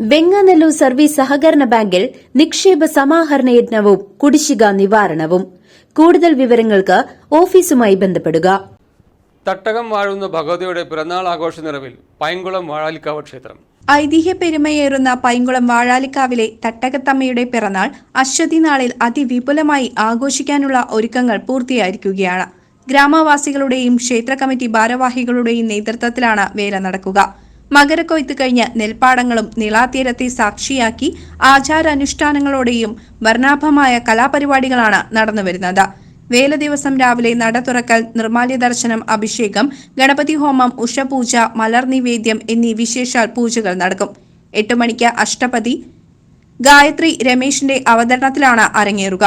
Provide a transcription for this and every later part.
Venganallur service സഹകരണ ബാങ്കിൽ നിക്ഷേപ സമാഹരണ യജ്ഞവും കുടിശ്ശിക നിവാരണവും. കൂടുതൽ വിവരങ്ങൾക്ക് ഓഫീസുമായി ബന്ധപ്പെടുക. തട്ടകം വാഴുന്ന ഭഗവതിയുടെ പിറന്നാൾ ആഘോഷ നിറവിൽ പൈങ്കുളം വാഴാലിക്കാവ് ക്ഷേത്രം. ഐതിഹ്യ പെരുമയേറുന്ന പൈങ്കുളം വാഴാലിക്കാവിലെ തട്ടകത്തമ്മയുടെ പിറന്നാൾ അശ്വതി നാളിൽ അതിവിപുലമായി ആഘോഷിക്കാനുള്ള ഒരുക്കങ്ങൾ പൂർത്തിയായിരിക്കുകയാണ്. ഗ്രാമവാസികളുടെയും ക്ഷേത്ര കമ്മിറ്റി ഭാരവാഹികളുടെയും നേതൃത്വത്തിലാണ് വേല നടക്കുക. മകരക്കൊയ്ത്ത് കഴിഞ്ഞ് നെൽപ്പാടങ്ങളും നിളാതീരത്തെ സാക്ഷിയാക്കി ആചാരാനുഷ്ഠാനങ്ങളോടെയും വർണാഭമായ കലാപരിപാടികളാണ് നടന്നുവരുന്നത്. വേല ദിവസം രാവിലെ നട തുറക്കൽ നിർമാല്യ ദർശനം അഭിഷേകം ഗണപതി ഹോമം ഉഷപൂജ മലർ നിവേദ്യം എന്നീ വിശേഷാൽ പൂജകൾ നടക്കും. എട്ട് മണിക്ക് അഷ്ടപതി ഗായത്രി രമേശിന്റെ അവതരണത്തിലാണ് അരങ്ങേറുക.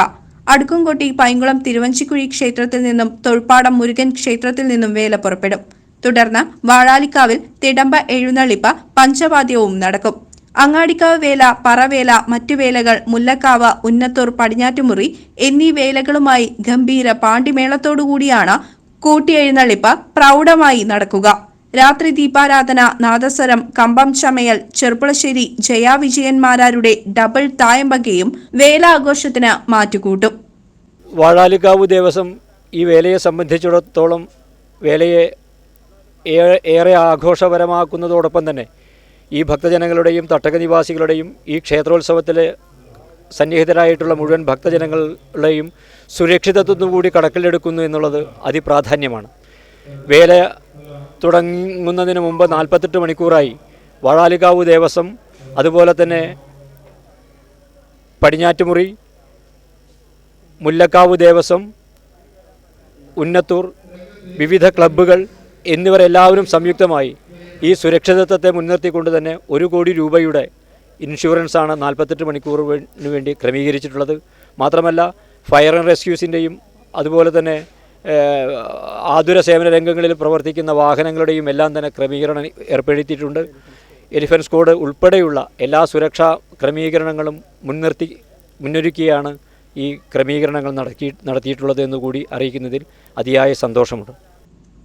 അടുക്കുംകൊട്ടി പൈങ്കുളം തിരുവഞ്ചിക്കുഴി ക്ഷേത്രത്തിൽ നിന്നും തൊഴിൽപ്പാടം മുരുകൻ ക്ഷേത്രത്തിൽ നിന്നും വേല പുറപ്പെടും. തുടർന്ന് വാഴാലിക്കാവിൽ തിടമ്പ എഴുന്നള്ളിപ്പ പഞ്ചവാദ്യവും നടക്കും. അങ്ങാടിക്കാവ് വേല പറവേല മറ്റു വേലകൾ മുല്ലക്കാവ് ഉന്നത്തൂർ പടിഞ്ഞാറ്റുമുറി എന്നീ വേലകളുമായി ഗംഭീര പാണ്ടിമേളത്തോടുകൂടിയാണ് കൂട്ടിയെഴുന്നള്ളിപ്പ് പ്രൗഢമായി നടക്കുക. രാത്രി ദീപാരാധന നാദസ്വരം കമ്പം ചമയൽ ചെറുപ്പുളശ്ശേരി ജയാവിജയന്മാരുടെ ഡബിൾ തായമ്പകയും വേലാഘോഷത്തിന് മാറ്റുകൂട്ടും. വാഴാലിക്കാവ് ദേവസ്വം ഈ വേലയെ സംബന്ധിച്ചിടത്തോളം വേലയെ ഏറെ ആഘോഷപരമാക്കുന്നതോടൊപ്പം തന്നെ ഈ ഭക്തജനങ്ങളുടെയും തട്ടക നിവാസികളുടെയും ഈ ക്ഷേത്രോത്സവത്തിലെ സന്നിഹിതരായിട്ടുള്ള മുഴുവൻ ഭക്തജനങ്ങളുടെയും സുരക്ഷിതത്വം കണക്കിലെടുക്കുന്നു എന്നുള്ളത് അതിപ്രാധാന്യമാണ്. വേല തുടങ്ങുന്നതിന് മുമ്പ് നാൽപ്പത്തെട്ട് മണിക്കൂറായി വാഴാലിക്കാവ് ദേവസ്വം അതുപോലെ തന്നെ പടിഞ്ഞാറ്റുമുറി മുല്ലക്കാവ് ദേവസ്വം ഉന്നത്തൂർ വിവിധ ക്ലബ്ബുകൾ എന്നിവരെല്ലാവരും സംയുക്തമായി ഈ സുരക്ഷിതത്വത്തെ മുൻനിർത്തിക്കൊണ്ട് തന്നെ ഒരു കോടി രൂപയുടെ ഇൻഷുറൻസാണ് നാൽപ്പത്തെട്ട് മണിക്കൂറിന് വേണ്ടി ക്രമീകരിച്ചിട്ടുള്ളത്. മാത്രമല്ല ഫയർ ആൻഡ് റെസ്ക്യൂസിന്റെയും അതുപോലെ തന്നെ ആതുര സേവന രംഗങ്ങളിൽ പ്രവർത്തിക്കുന്ന വാഹനങ്ങളുടെയും എല്ലാം തന്നെ ക്രമീകരണം ഏർപ്പെടുത്തിയിട്ടുണ്ട്. എലിഫൻസ് കോഡ് ഉൾപ്പെടെയുള്ള എല്ലാ സുരക്ഷാ ക്രമീകരണങ്ങളും മുൻനിർത്തി മുന്നൊരുക്കിയാണ് ഈ ക്രമീകരണങ്ങൾ നടത്തി നടത്തിയിട്ടുള്ളത് എന്നുകൂടി അറിയിക്കുന്നതിൽ അതിയായ സന്തോഷമുണ്ട്.